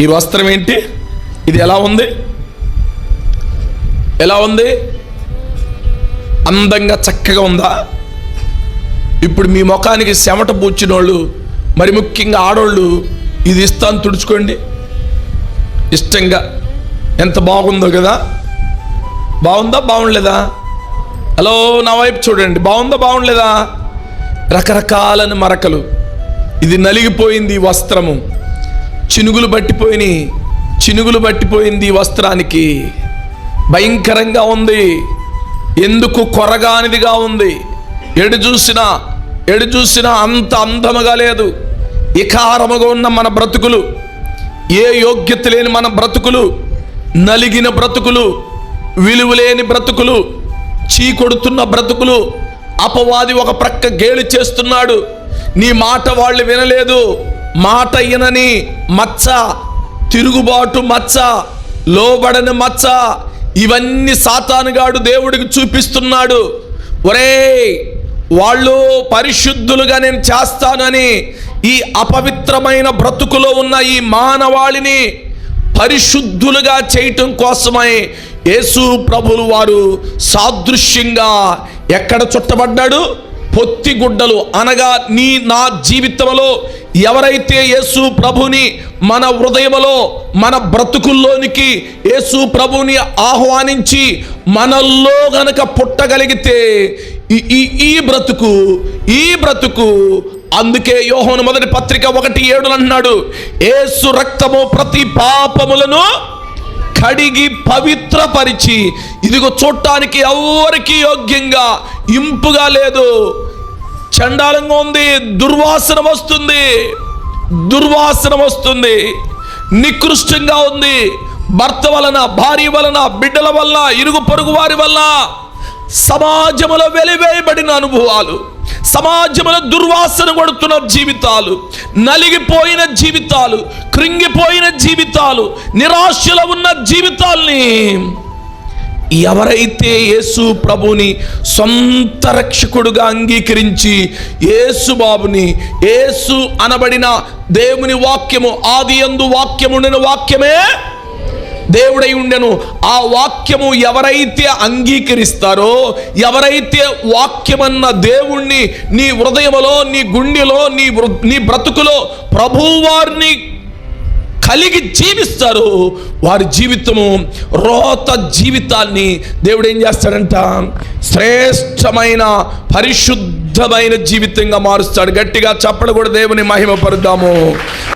ఈ వస్త్రం ఏంటి? ఇది ఎలా ఉంది? ఎలా ఉంది? అందంగా చక్కగా ఉందా? ఇప్పుడు మీ ముఖానికి చెమట పూచినోళ్ళు మరి ముఖ్యంగా ఆడోళ్ళు ఇది ఇస్తాను తుడుచుకోండి. ఇష్టంగా. ఎంత బాగుందో కదా? బాగుందా బాగుండలేదా? హలో నా వైపు చూడండి. బాగుందా బాగుండలేదా? రకరకాలని మరకలు. ఇది నలిగిపోయింది ఈ వస్త్రము. చినుగులు పట్టిపోయినాయి చినుగులు పట్టిపోయింది ఈ వస్త్రానికి. భయంకరంగా ఉంది. ఎందుకు కొరగానిదిగా ఉంది? ఎడు చూసినా ఎడు చూసినా అంత అందముగా లేదు. ఇకారముగా ఉన్న మన బ్రతుకులు ఏ యోగ్యత లేని మన బ్రతుకులు నలిగిన బ్రతుకులు విలువలేని బ్రతుకులు చీకొడుతున్న బ్రతుకులు అపవాది ఒక ప్రక్క గేలి చేస్తున్నాడు. నీ మాట వాళ్ళు వినలేదు. మాట ఇనని మచ్చ తిరుగుబాటు మచ్చ లోబడని మచ్చ ఇవన్నీ సాతానుగాడు దేవుడికి చూపిస్తున్నాడు. ఒరే వాళ్ళు పరిశుద్ధులుగా నేను చేస్తానని ఈ అపవిత్రమైన బ్రతుకులో ఉన్న ఈ మానవాళిని పరిశుద్ధులుగా చేయటం కోసమై యేసు ప్రభులు వారు సాదృశ్యంగా ఎక్కడ చుట్టబడ్డాడు? పొత్తి గుడ్డలు అనగా నీ నా జీవితంలో ఎవరైతే యేసు ప్రభుని మన హృదయములో మన బ్రతుకుల్లోనికి యేసు ప్రభుని ఆహ్వానించి మనల్లో గనక పుట్టగలిగితే ఈ- ఈ బ్రతుకు ఈ బ్రతుకు అందుకే యోహోను మొదటి పత్రిక ఒకటి ఏడు అన్నాడు ఏసు రక్తము ప్రతి పాపములను కడిగి పవిత్రపరిచి ఇదిగో చూడటానికి ఎవరికి యోగ్యంగా ఇంపుగా లేదు. చండాలంగా ఉంది దుర్వాసన వస్తుంది దుర్వాసన వస్తుంది నికృష్టంగా ఉంది. భర్త వలన భార్య వలన బిడ్డల వల్ల ఇరుగు పొరుగు వారి వల్ల సమాజంలో వెలివేయబడిన అనుభవాలు సమాజంలో దుర్వాసన కొడుతున్న జీవితాలు నలిగిపోయిన జీవితాలు కృంగిపోయిన జీవితాలు నిరాశలో ఉన్న జీవితాల్ని ఎవరైతే యేసు ప్రభుని సొంత రక్షకుడుగా అంగీకరించి యేసుబాబుని యేసు అనబడిన దేవుని వాక్యము ఆది అందు వాక్యముండిన వాక్యమే దేవుడై ఉండెను. ఆ వాక్యము ఎవరైతే అంగీకరిస్తారో ఎవరైతే వాక్యమన్న దేవుణ్ణి నీ హృదయములో నీ గుండెలో నీ వృ- నీ బ్రతుకులో ప్రభువారిని కలిగి జీవిస్తారు. వారి జీవితము రోత జీవితాన్ని దేవుడు ఏం చేస్తాడంట? శ్రేష్టమైన పరిశుద్ధమైన జీవితంగా మారుస్తాడు. గట్టిగా చెప్పడం కూడా దేవుని మహిమపరుద్దాము.